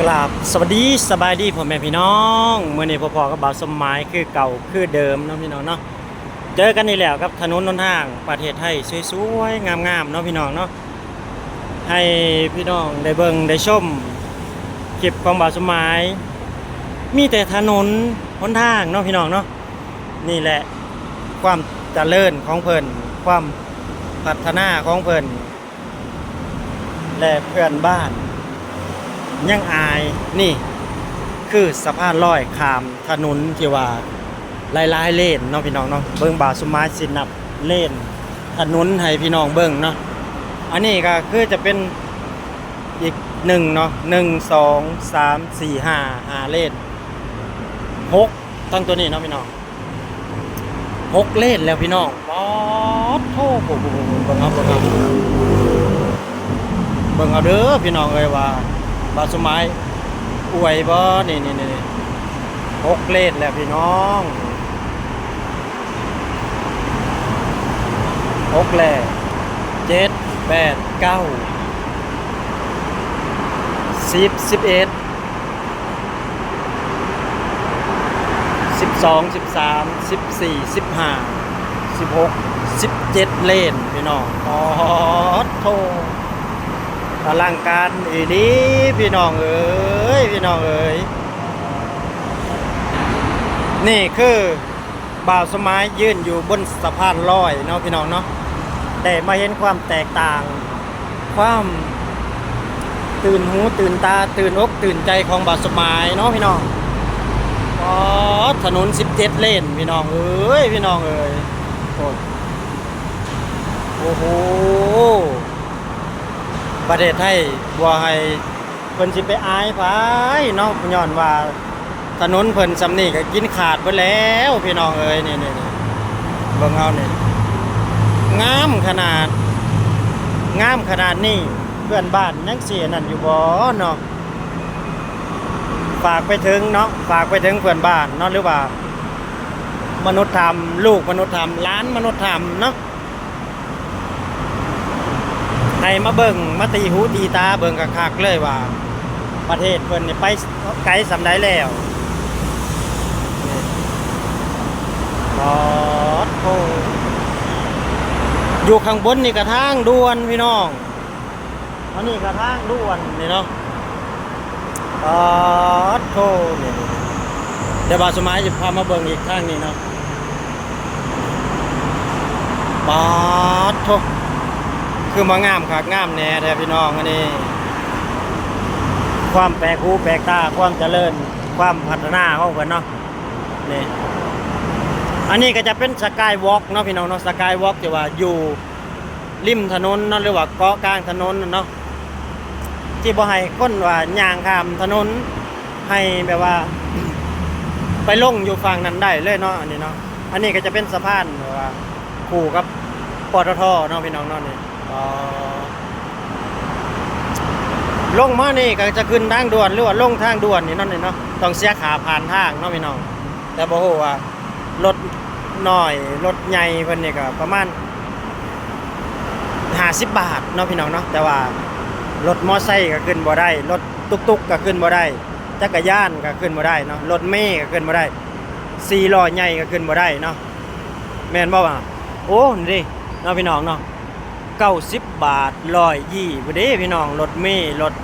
กราบสวัสดีสบายดีพ่อแม่พี่น้องเมื่อนี้พ่อพ่อกับบ่าวสมหมายคือเก่าคือเดิมเนาะพี่น้องเนาะเจอกันนี่แหล้วครับถนนหนทางประเทศไทยสวยๆงามๆเนาะพี่น้องเนาะให้พี่น้องได้เบิ่งได้ชมคลิปของบ่าวสมหมาย มีแต่ถนนหนทางเนาะพี่น้องเนาะนี่แหละความเจริญของเพิ่นความพัฒนาของเพิ่นและเพื่อนบ้าน ยังอายนี่คือสะพานลอยขามถนนที่ว่าหลายเลนเนาะพี่น้องเนาะเบิ่งบาสุมาสินับเลนถนนให้พี่น้องเบิ่งเนาะอันนี้ก็คือจะเป็นอีกหนึ่งเนาะหนึ่งสองสามสี่ห้าห้าเลนหกตั้งตัวนี้เนาะพี่น้องหกเลนแล้วพี่น้องป๊อดโทษเบิ่งเอาเบิ่งเอาเบิ่งเอาเด้อพี่น้องเอ้ยว่า บาสมัยอวยบ่นี่นี่นี่หกเลนแล้วพี่น้องหกแล่เจ็ดแปดเก้าสิบสิบเอ็ดสิบสองสิบสามสิบสี่สิบห้าสิบหกสิบเจ็ดเลนพี่น้องอ๋อโท อลังการอีดีพี่น้องเอ๋ยพี่น้องเอ๋ยนี่คือบ่าวสมัยยืนอยู่บนสะพานลอยเนาะพี่น้องเนาะแต่มาเห็นความแตกต่าง ความตื่นหูตื่นตาตื่นอกตื่นใจของบ่าวสมัยเนาะพี่น้องอ๋อถนน 17 เลนพี่น้องเอ๋ยพี่น้องเอ๋ยโอ้โห ประเทศไทยบ่ให้เพิ่นสิไปอายไผเนาะย้อนว่าถนนเพิ่นสำนี่ก็กินขาดไปแล้วพี่น้องเอ้ยนี่นี่นี่เบิ่งเอานี่งามขนาด งามขนาดนี้เพื่อนบ้านยังเสียนั่นอยู่บ่เนาะฝากไปถึงเนาะฝากไปถึงเพื่อนบ้านเนาะหรือว่า มนุษยธรรม ลูกมนุษยธรรมล้านมนุษยธรรมเนาะ ให้มาเบิ่งมาตีหูตีตาเบิ่งคักๆเลยว่า ประเทศเพิ่นนี่ไปไกลสำได้แล้วบอดโทอยู่ข้างบนนี่กระทางด่วนพี่น้องอันนี้กระทางด่วนนี่เนาะปอดโทนี่เดี๋ยวบาสมัยจะพามาเบิ่งอีกทางนี้เนาะปอดโท คือมางามคักงามแหน่แท้พี่น้องอันนี้ ความแปลกหูแปลกตาความเจริญ ความพัฒนาเของเพิ่นเนาะนี่อันนี้ก็จะเป็นสกายวอล์กเนาะพี่น้องเนาะสกายวอล์กที่ว่าอยู่ริมถนนเนาะหรือว่าเกาะกลางถนนน่ะเนาะที่บ่ให้คนว่าย่างข้ามถนนให้แบบว่า ไปลงอยู่ฝั่งนั้นได้เลยเนาะอันนี้เนาะอันนี้ก็จะเป็นสะพานแบบว่า คู่กับปตทเนาะพี่น้องเนาะนี่ ลงมานี่ก็จะขึ้นทางด่วนหรือว่าลงทางด่วนนี่นั่นนี่เนาะต้องเสียขาผ่านทางเนาะพี่น้อง แต่บ่ฮู้ว่ารถน้อยรถใหญ่เพิ่นนี่ก็ประมาณ50บาทเนาะพี่น้องเนาะแต่ว่ารถมอไซค์ก็ขึ้นบ่ได้รถตุกๆก็ขึ้นบ่ได้จักรยานก็ขึ้นบ่ได้เนาะรถเมล์ก็ขึ้นบ่ได้สี่ล้อใหญ่ก็ขึ้นบ่ได้เนาะแม่นบ่ว่าโอ้นี่ดิเนาะพี่น้องเนาะ เก้าสิบบาทร้อยยี่บ่เด้พี่น้องรถเมล์รถ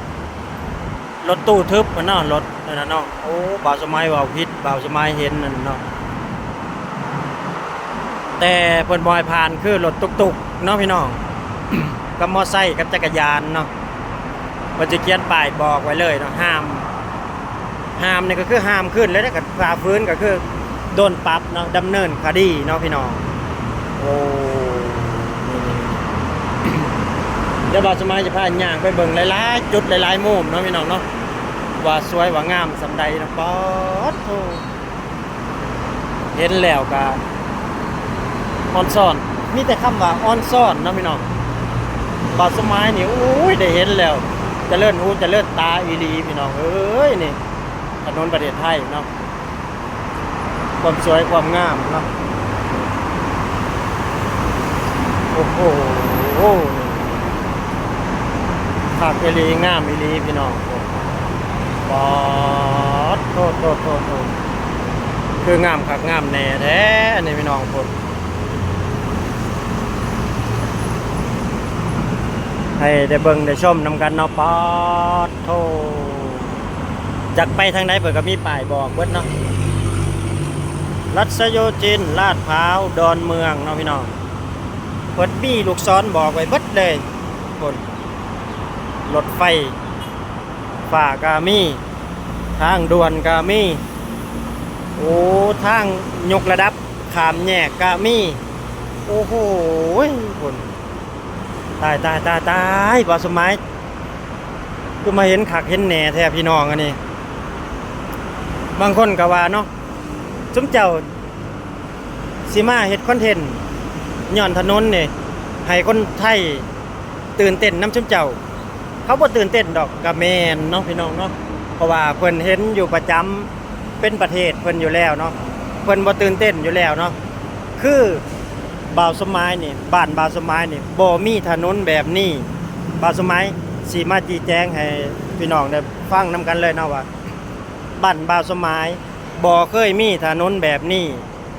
รถตู้ทึบมันนาะรถนั่นน่ะเนาะโอ้บ่าวสมัยว่าผิดบ่าวสมัยเห็นนั่นเนาะแต่เพิ่นบ่ให้ผ่านคือรถตุกๆเนาะพี่น้องกับมอไซค์กับจักรยานเนาะมันจะเขียนป้ายบอกไว้เลยเนาะห้าม ห้ามนี่ก็คือห้ามขึ้นแล้วถ้าเกิดฝ่าฝืนก็คือโดนปรับเนาะดำเนินคดีเนาะพี่น้องโอ้นี่เดี๋ยวบาสมัยจะพาย่างไปเบิ่งหลายๆจุดหลายๆมุมเนาะพี่น้องเนาะว่าสวยว่างามสำใดนะป๊อดโเห็นแล้วก็ออนซ่อน มีแต่คำว่าออนซ่อนนะพี่น้องบาสมัยนี่โอ้ยได้เห็นแล้วจะเลื่อนหูจะเลื่อนตาอีหลีพี่น้องเอ้ยนี่ถนนประเทศไทยเนาะความสวยความงามเนาะโอ้โห ขากเอลีงามอีหลีพี่น้องบอดโทษโทษโทษโทษคืองามคักงามแน่แท้อันนี้พี่น้องคนให้ได้เบิ่งได้ชมนำกันเนาะปอดโทจักไปทางไหนเปิดก็มีป้ายบอกเบิดเนาะรัชโยจินลาดพร้าวดอนเมืองเนาะพี่น้องเปิดมีลูกศรบอกไว้เบิดเลยคน รถไฟฝ่ากามีทางด่วนกามีโอ้ทางยกระดับขามแยกกามีโอ้โหคนตายตายตายตายบาสมัยคือมาเห็นขักเห็นแหน่แทบพี่น้องอันนี้ บางคนก็ว่าเนาะจุมเจ้าสิมาเฮ็ดคอนเทนต์ย้อนถนนเนี่ให้คนไทยตื่นเต้นน้ำจุมเจ้า เขาบ่ตื่นเต้นดอกกะแมนเนาะพี่น้องเนาะเพราะว่าเพิ่นเห็นอยู่ประจำเป็นประเทศเพิ่นอยู่แล้วเนาะเพิ่นบ่ตื่นเต้นอยู่แล้วเนาะคือบ่าวสมัยนี่บ้านบ่าวสมัยนี่บ่มีถนนแบบนี้บ่าวสมัยสิมาชี้แจงให้พี่น้องได้ฟังนํกันเลยเนาะว่าบ้านบ่าวสมัยบ่เคยมีถนนแบบนี้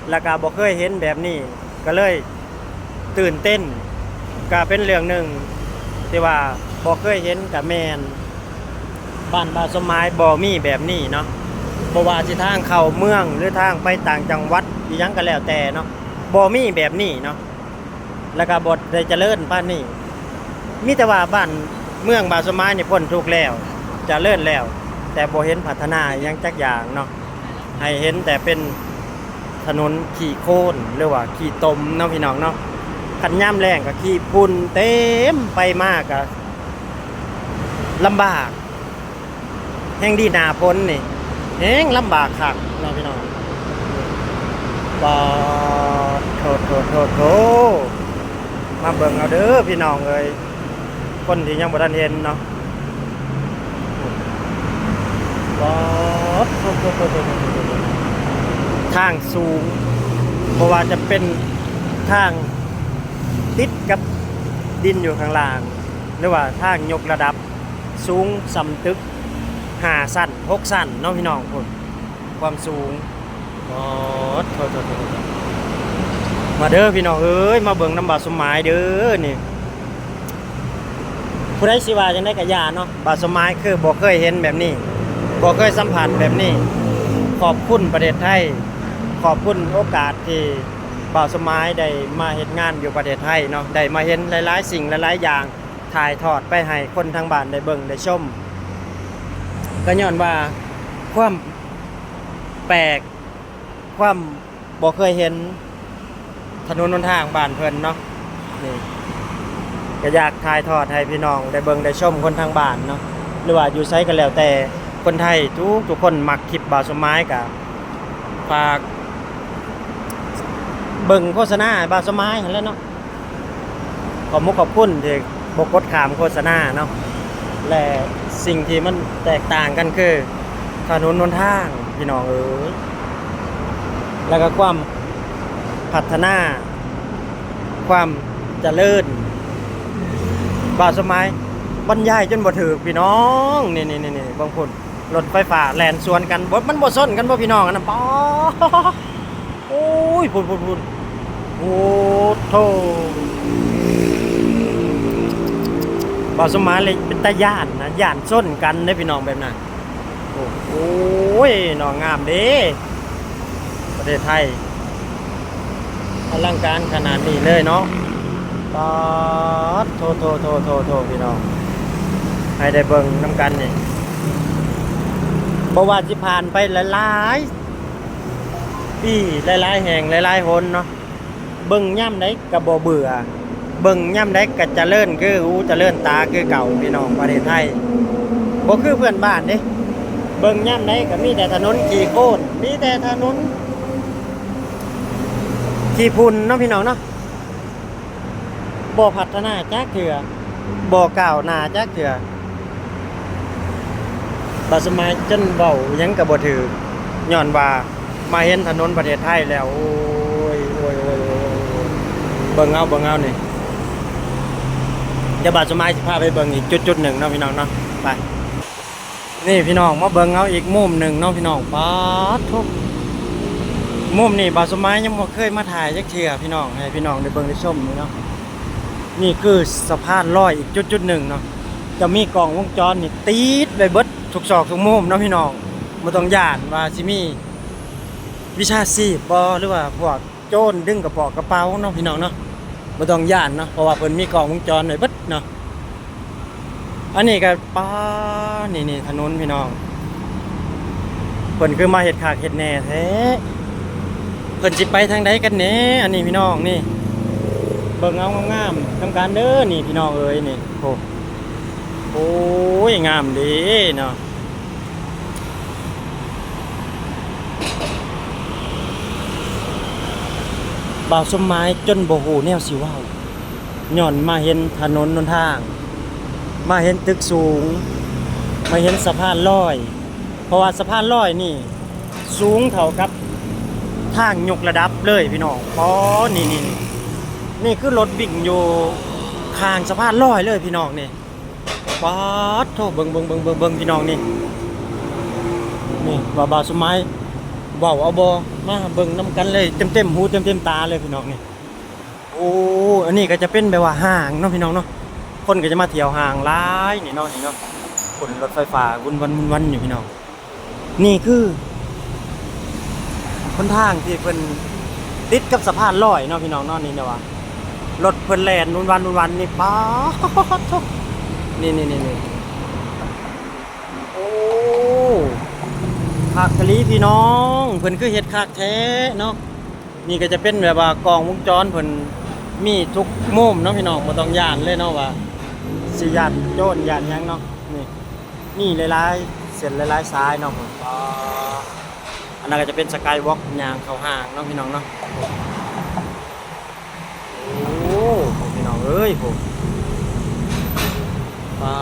แล้วก็บ่เคยเห็นแบบนี้ก็เลยตื่นเต้นก็เป็นเรื่องหนึ่งที่ว่า บ่เคยเห็นกับแมนบ้านบาสมายบ่มีแบบนี้เนาะบ่ว่าสิทางเข้าเมืองหรือทางไปต่างจังหวัดอีหยังก็แล้วแต่เนาะบ่มีแบบนี้เนาะแล้วก็บ่ได้เจริญปานนี้มีแต่ว่าบ้านเมืองบาสมายนี่พ้นทุกข์แล้วเจริญแล้ว แต่บ่เห็นพัฒนาอิหยังจักอย่างเนาะให้เห็นแต่เป็นถนนขี่โคลนหรือว่าขี่ตมเนาะพี่น้องเนาะขันย่ำแรงกับขี้ปุ่นเต็มไปมากอะ ลำบาก แห่งดีนาพ้นนี่แห่งลำบากคักน้องพี่น้องบอโทษโทษโทษโทมาเบิ่งเอาเด้อพี่น้องเอ้ยคนที่ยังบ่ทันเห็นเนาะบอโทษโทษโทษโทษโทษโทษโทษทางสูงเพราะว่าจะเป็นทางติดกับดินอยู่ข้างล่าง หรือว่าทางยกระดับ สูงสำตึกหาสั้นหกสั้นน้องพี่น้องคนความสูงโอ้โทษโทษโทษโทษมาเด้อพี่น้องเอ้ยมาเบิ่งน้ำบาสมหมายเด้อนี่ผู้ใดสิว่าจังได้กะยาเนาะบาสมหมายคือบ่เคยเห็นแบบนี้บ่เคยสัมผัสแบบนี้ ขอบคุณประเทศไทย ขอบคุณโอกาสที่บ่าสมัยได้มาเฮ็ดงานอยู่ประเทศไทยเนาะได้มาเห็นหลายๆ สิ่งหลายๆอย่าง ถ่ายทอดไปให้คนทางบ้านได้เบิ่งได้ชม ก็ย้อนว่าความแปลก ความบ่เคยเห็นถนนหนทางบ้านเพิ่นเนาะนี่ก็อยากถ่ายทอดให้พี่น้องได้เบิ่งได้ชมคนทางบ้านเนาะหรือว่าอยู่ไสก็แล้วแต่คนไทยทุกทุกคนมักคลิปบาสมัยก็ฝากเบิ่งโฆษณาบาสมายแล้วเนาะขอบมุกขอบคุณที่ บกดขามโฆษณาเนาะและสิ่งที่มันแตกต่างกันคือถนนหนทางพี่น้องเอ๋ยแล้วก็ความพัฒนา ความเจริญบาสมัยบรรยายจนบ่ถือพี่น้องนี่นี่นี่นบางคนรถไฟฟ้าแลนสวนกันบ่มันบ่ซ้นกันบ่พี่น้องอันนั้นป๊อโอ้ยพุ่นพุ่นพุ่นโอ้โธ่ บาสมาเลยเป็นตาย่านนะย่านส้นกันได้พี่น้องแบบนั้นโอ้โอ้ยน้องงามเด้ประเทศไทยอลังการขนาดนี้เลยเนาะปาดโทโทโทโทโทพี่น้อง ให้ได้เบิ่งน้ำกันนี่บ่ว่าสิผ่านไปหลายๆปีหลายๆแห่งหลายๆหนเนาะเบิ่งย่ำได้ก็บ่เบื่อ เบิ่งย่ำได้ก็เจริญคือหูเจริญตาคือเก่าพี่น้องประเทศไทยบ่คือเพื่อนบ้านเด้เบิ่งย่ำได้ก็มีแต่ถนนขี่โคลนมีแต่ถนนขี่พุ่นเนาะพี่น้องเนาะบ่พัฒนาจักเถื่อบ่ก้าวหนาจักเถื่อบัสมัยจนเว้ายังก็บ่ถือย้อนว่ามาเห็นถนนประเทศไทยแล้ว โอ้ยโอ้ยโอ้ยเบิ่งเอาเบิ่งเอานี่ เดี๋ยวบาดสมัยสิพาไปเบิ่งอีกจุดจุดๆหนึ่งเนาะพี่น้องเนาะไปนี่พี่น้องมาเบิ่งเอาอีกมุมหนึ่งเนาะพี่น้องป๊าทุกมุมนี่บาสมัยยังบ่เคยมาถ่ายจักเทื่อพี่น้องให้พี่น้องได้เบิ่งได้ชมนี่เนาะนี่คือสะพานลอยอีกจุดจุดๆหนึ่งเนาะจะมีกล้องวงจรนี่ติดไปเบิดทุกซอกทุกมุมเนาะพี่น้องบ่ต้องย่านว่าสิมีวิชาชีพบ่หรือว่าพวกโจรดึงกระเป๋ากระเป๋าเนาะพี่น้องเนาะ บ่ต้องย่านเนาะเพราะว่าเพิ่นมีกล้องวงจรไว้เบิดเนาะอันนี้ก็ป้านี่นี่ถนนพี่น้องเพิ่นคือมาเห็ดขากเห็ดแหน่แท้เพิ่นสิไปทางใดกันแหน่อันนี้พี่น้องนี่เบิ่งเอางามๆทำการเด้อนี่พี่น้องเอ้ยนี่โอ้โอ้ยงามดีเนาะ บ่าวสมหมายจนโบ่ฮู้แนวสิว้าย้อนมาเห็นถนนหนทาง มาเห็นตึกสูง มาเห็นสะพานลอย เพราะว่าสะพานลอยนี่ สูงเท่ากับ ทางยกระดับเลยพี่น้องอ๋อนี่นี่นี่นี่คือรถบิ่งอยู่ข้างสะพานลอยเลยพี่น้องนี่ป๊าดโทเบิงเบิงเบิงเบิงเบิงพี่น้องนี่นี่ว่าบาสมัย เว้าเอาบ่มาเบิ่งนํกันเลยเต็มเต็มๆหูเต็มเต็มๆตาเลยพี่น้องนี่โอ้อันนี้ก็จะเป็นแบบว่าห้างเนาะพี่น้องเนาะคนก็จะมาเที่ยวห่างหลายนี่เนาะนี่เนาะคนรถไฟฟ้าวุ่นวันวุ่นวันอยู่พี่น้องนี่คือคนทางที่เพิ่นติดกับสะพานลอยเนาะพี่น้องเนาะนี่เนาะว่ารถเพิ่นแล่นวุ่นวันวุ่นวันนี่ป๊าดโถ่นี่นี่นี่นี่โอ้ คักกะลีพี่น้องเพิ่นคือเฮ็ดคักแท้เนาะนี่ก็จะเป็นแบบว่ากองวงจรเพิ่นมีทุกมุมเนาะพี่น้องบ่ต้องย่านเลยเนาะว่าสิยันโจนยันหยังเนาะนี่นี่หลายๆเส้นหลายๆซ้ายเนาะผมอ่าอันนั้นก็จะเป็นสกายวอล์กยางเข้าห้างเนาะพี่น้องเนาะโอ้พี่น้องเอ้ยผมอ่า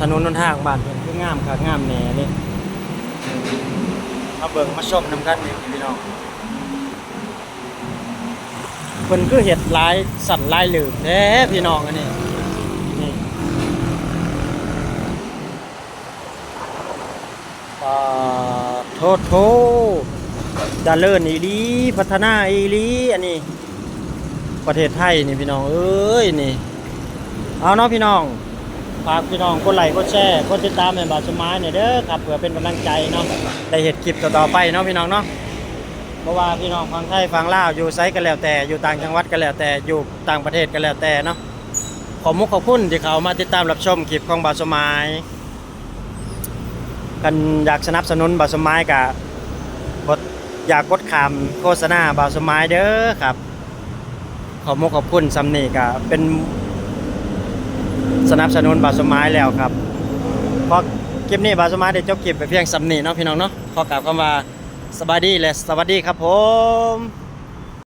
ถนนนนทางบ้านเพิ่นคื งามคักงามแน่เลยมาเบิ่งมาชมน้ำกันนี่พี่น้องเพิ่นคือเห็ดลายสัตว์ลายหลืมแท้พี่น้องอันนี้นี่ปาโทโทดาเลินอีลีพัฒนาอีลีอันนี้ ประเทศไทยนี่พี่น้องเอ้ยนี่ เอาเนาะพี่น้อง ฝากพี่น้องกดไลค์กดแชร์กดติดตามให้บาสมายเนี่ยเด้อครับเพื่อเป็นกำลังใจเนาะได้เห็ดคลิปต่อๆไปเนาะพี่น้องเนาะเพราะว่าพี่น้องฟังไทยฟังลาวอยู่ไซกันแล้วแต่อยู่ต่างจังหวัดกันแล้วแต่อยู่ต่างประเทศกันแล้วแต่เนาะขอมุกขอบคุณที่เขามาติดตามรับชมคลิปของบาสมายกันอยากสนับสนุนบาสมายกับบทอยากกดคำโฆษณาบาสมายเด้อครับขอมุกขอบคุณซัมนี่กะเป็น สนับสนุนบาสมายแล้วครับเพราะคลิปนี้บาสมายได้จบคลิปไปเพียงสัมนี่เนาะพี่น้องเนาะขอกล่าวคำว่าสบายดีและสวัสดีครับผม